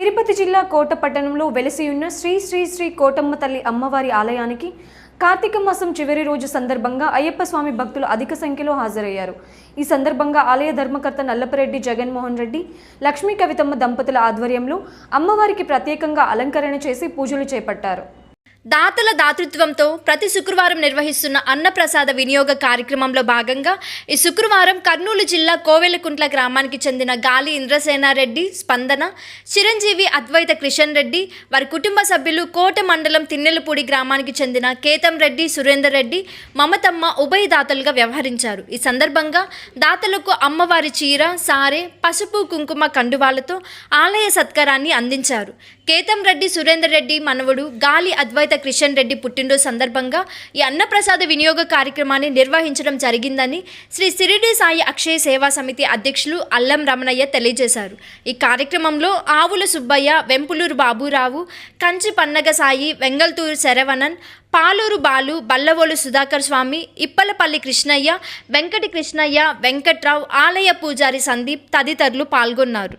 తిరుపతి జిల్లా కోట పట్టణంలో వెలసియున్న ఉన్న శ్రీ శ్రీ శ్రీ కోటమ్మ తల్లి అమ్మవారి ఆలయానికి కార్తీక మాసం చివరి రోజు సందర్భంగా అయ్యప్ప స్వామి భక్తులు అధిక సంఖ్యలో హాజరయ్యారు. ఈ సందర్భంగా ఆలయ ధర్మకర్త నల్లపరెడ్డి జగన్మోహన్ రెడ్డి లక్ష్మీ కవితమ్మ దంపతుల ఆధ్వర్యంలో అమ్మవారికి ప్రత్యేకంగా అలంకరణ చేసి పూజలు చేపట్టారు. దాతల దాతృత్వంతో ప్రతి శుక్రవారం నిర్వహిస్తున్న అన్నప్రసాద వినియోగ కార్యక్రమంలో భాగంగా ఈ శుక్రవారం కర్నూలు జిల్లా కోవెలకుంట్ల గ్రామానికి చెందిన గాలి ఇంద్రసేనారెడ్డి స్పందన చిరంజీవి అద్వైత కిషన్ రెడ్డి వారి కుటుంబ సభ్యులు కోట మండలం తిన్నెలపూడి గ్రామానికి చెందిన కేతం రెడ్డి సురేందర్ రెడ్డి మమతమ్మ ఉభయ దాతలుగా వ్యవహరించారు. ఈ సందర్భంగా దాతలకు అమ్మవారి చీర సారె పసుపు కుంకుమ కండువాలతో ఆలయ సత్కారాన్ని అందించారు. కేతం రెడ్డి సురేందర్ రెడ్డి మనవడు గాలి అద్వైత కిషన్ రెడ్డి పుట్టినరోజు సందర్భంగా ఈ అన్నప్రసాద వినియోగ కార్యక్రమాన్ని నిర్వహించడం జరిగిందని శ్రీ సిరిడి సాయి అక్షయ సేవా సమితి అధ్యక్షులు అల్లం రమణయ్య తెలియజేశారు. ఈ కార్యక్రమంలో ఆవుల సుబ్బయ్య వెంపులూరు బాబురావు కంచి పన్నగ సాయి వెంగల్తూరు శరవణన్ పాలూరు బాలు బల్లవోలు సుధాకర్ స్వామి ఇప్పలపల్లి కృష్ణయ్య వెంకటి కృష్ణయ్య వెంకట్రావు ఆలయ పూజారి సందీప్ తదితరులు పాల్గొన్నారు.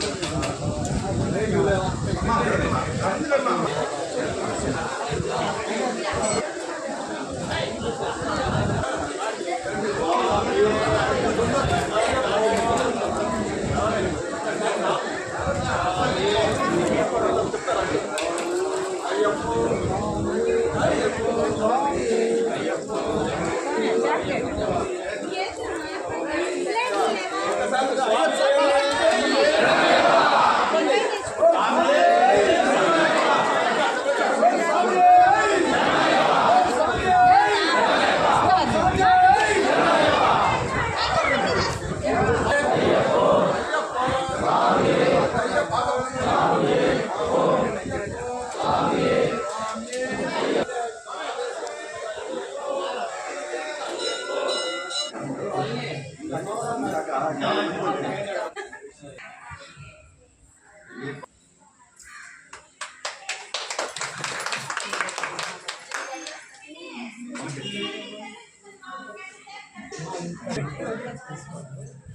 啊啊啊啊啊啊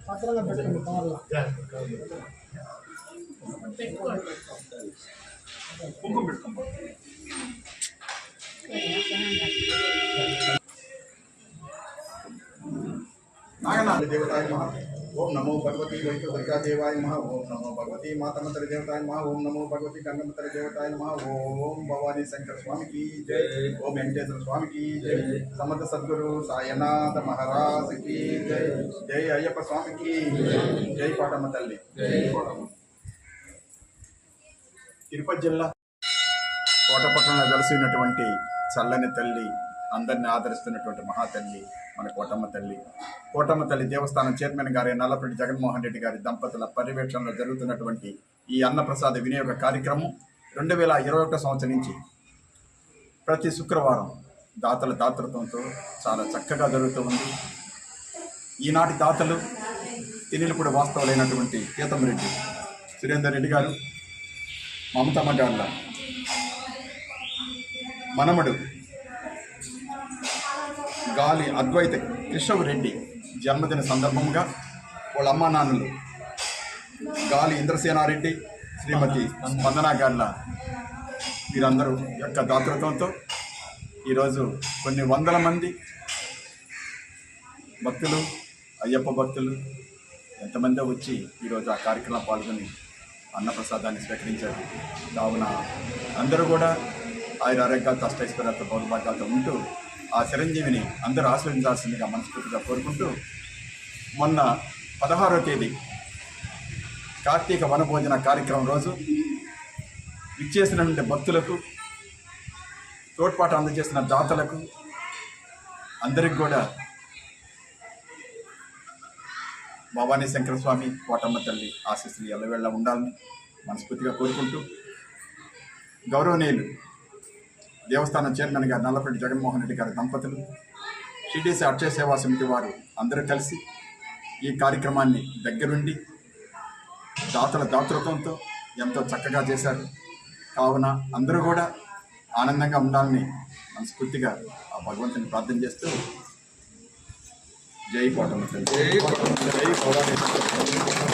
పత్రంగా పెట్టుకోండి కావాలా పెట్టుకోండి కుంకుమ పెట్టుకోండి నాగనా దేవతాయ మహాదేవ్ ఓం నమో భగవతి దుర్గా దేవాయ మహ ఓం నమో భగవతి మాతమంతర దేవతాయ మహా ఓం నమో భగవతి గంగమంతర దేవతాయ మహా ఓం భవానీ శంకర స్వామికి జై. ఓం వెంకటేశ్వర స్వామికి జై. సమర్థ సద్గురు సాయనాథ మహారాజుకి జై. జై అయ్యప్ప స్వామికి జై. పాటమ్మ తల్లి. తిరుపతి జిల్లా కోటపట్టణంలో కలిసి ఉన్నటువంటి చల్లని తల్లి అందరిని ఆదరిస్తున్నటువంటి మహాతల్లి మన కోటమ్మ తల్లి. కోటమ్మ తల్లి దేవస్థానం చైర్మన్ గారి నల్లపరెడ్డి జగన్మోహన్ రెడ్డి గారి దంపతుల పర్యవేక్షణలో జరుగుతున్నటువంటి ఈ అన్నప్రసాద వినియోగ కార్యక్రమం రెండు వేల ఇరవై ఒకటో సంవత్సరం నుంచి ప్రతి శుక్రవారం దాతల దాతృత్వంతో చాలా చక్కగా జరుగుతూ ఉంది. ఈనాటి దాతలు తినిలపూడి వాస్తవులైనటువంటి రెడ్డి సురేందర్ రెడ్డి గారు మమతమ్మ గారుల మనమడు గాలి అద్వైత కేశవ్ రెడ్డి జన్మదిన సందర్భంగా వాళ్ళ అమ్మా నాన్నలు గాలి ఇంద్రసేనారెడ్డి శ్రీమతి స్పందన గార్ల వీరందరూ యొక్క దాతృత్వంతో ఈరోజు కొన్ని వందల మంది భక్తులు అయ్యప్ప భక్తులు ఎంతమందో వచ్చి ఈరోజు ఆ కార్యక్రమం పాల్గొని అన్నప్రసాదాన్ని స్వీకరించారు. కావున అందరూ కూడా ఆయన ఆరోగ్యాలతో అష్టైశ్వర్యాలతో పౌరభాగ్యాలతో ఉంటూ ఆ చిరంజీవిని అందరూ ఆస్వాదించాల్సిందిగా మనస్ఫూర్తిగా కోరుకుంటూ మొన్న పదహారో తేదీ కార్తీక వనభోజన కార్యక్రమం రోజు ఇచ్చేసినటువంటి భక్తులకు తోడ్పాటు అందజేసిన దాతలకు అందరికి కూడా భవానీ శంకర స్వామి కోటమ్మ తల్లి ఆశీస్సులు ఎల్లవేళ్ళ ఉండాలని మనస్ఫూర్తిగా కోరుకుంటూ గౌరవనీయులు దేవస్థానం చైర్మన్ గారు నల్లపల్లి జగన్మోహన్ రెడ్డి గారి దంపతులు టీడీసీ అక్షయ సేవా సమితి వారు అందరూ కలిసి ఈ కార్యక్రమాన్ని దగ్గరుండి దాతల దాతృత్వంతో ఎంతో చక్కగా చేశారు. కావున అందరూ కూడా ఆనందంగా ఉండాలని మనస్ఫూర్తిగా ఆ భగవంతుని ప్రార్థన చేస్తూ జై తల్లి జై తల్లి, జై